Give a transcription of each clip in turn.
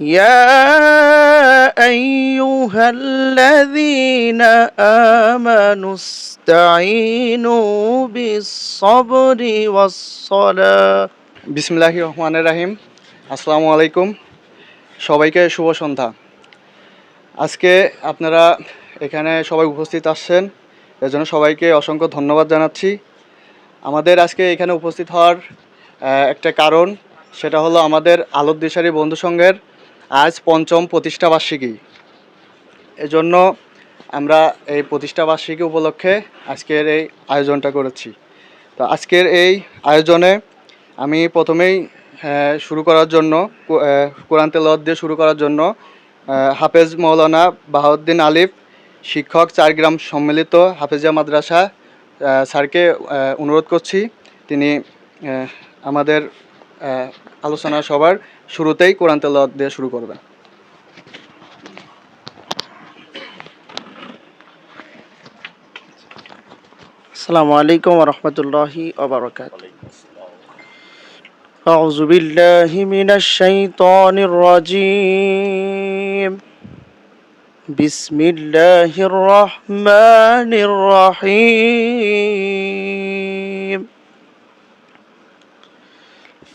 يا أيها الذين آمنوا استعينوا بالصبر والصلاة বিসমিল্লাহ রহমানের রাহিম আসসালামু আলাইকুম সবাইকে শুভ সন্ধ্যা আজকে আপনারা এখানে সবাই উপস্থিত আসছেন এর জন্য সবাইকে অসংখ্য ধন্যবাদ জানাচ্ছি আমাদের আজকে এখানে উপস্থিত হওয়ার আহ, একটা কারণ সেটা হলো আমাদের আলোক দিশারি বন্ধু সংঘের আজ পঞ্চম প্রতিষ্ঠা বার্ষিকী এজন্য আমরা এই প্রতিষ্ঠা বার্ষিকী উপলক্ষে আজকের এই আয়োজনটা করেছি। তো আজকের এই আয়োজনে আমি প্রথমেই শুরু করার জন্য কোরআন তেলাওয়াত দিয়ে শুরু করার জন্য হাফেজ মৌলানা বাহাউদ্দিন আলিফ, শিক্ষক চার গ্রাম সম্মিলিত হাফেজা মাদ্রাসা স্যারকে অনুরোধ করছি। তিনি আমাদের আলোচনা সবার শুরুতেই কোরআন তেলাওয়াত দিয়ে শুরু করবে আসসালামু আলাইকুম ওয়া রাহমাতুল্লাহি ওয়া বারাকাতুহু। আউযু বিল্লাহি মিনাশ শাইতানির রাজীম। বিসমিল্লাহির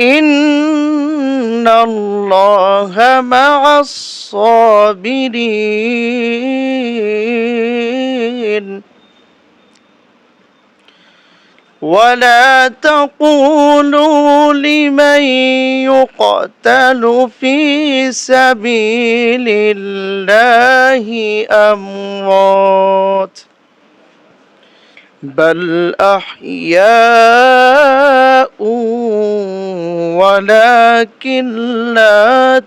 إن الله مع الصابرين ولا تقولوا لمن يقتل في سبيل الله أموات بل أحياء ولكن لا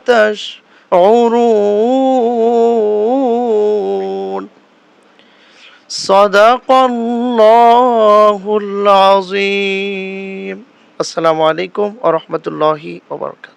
تشعرون صدق الله العظيم السلام عليكم ورحمة الله وبركاته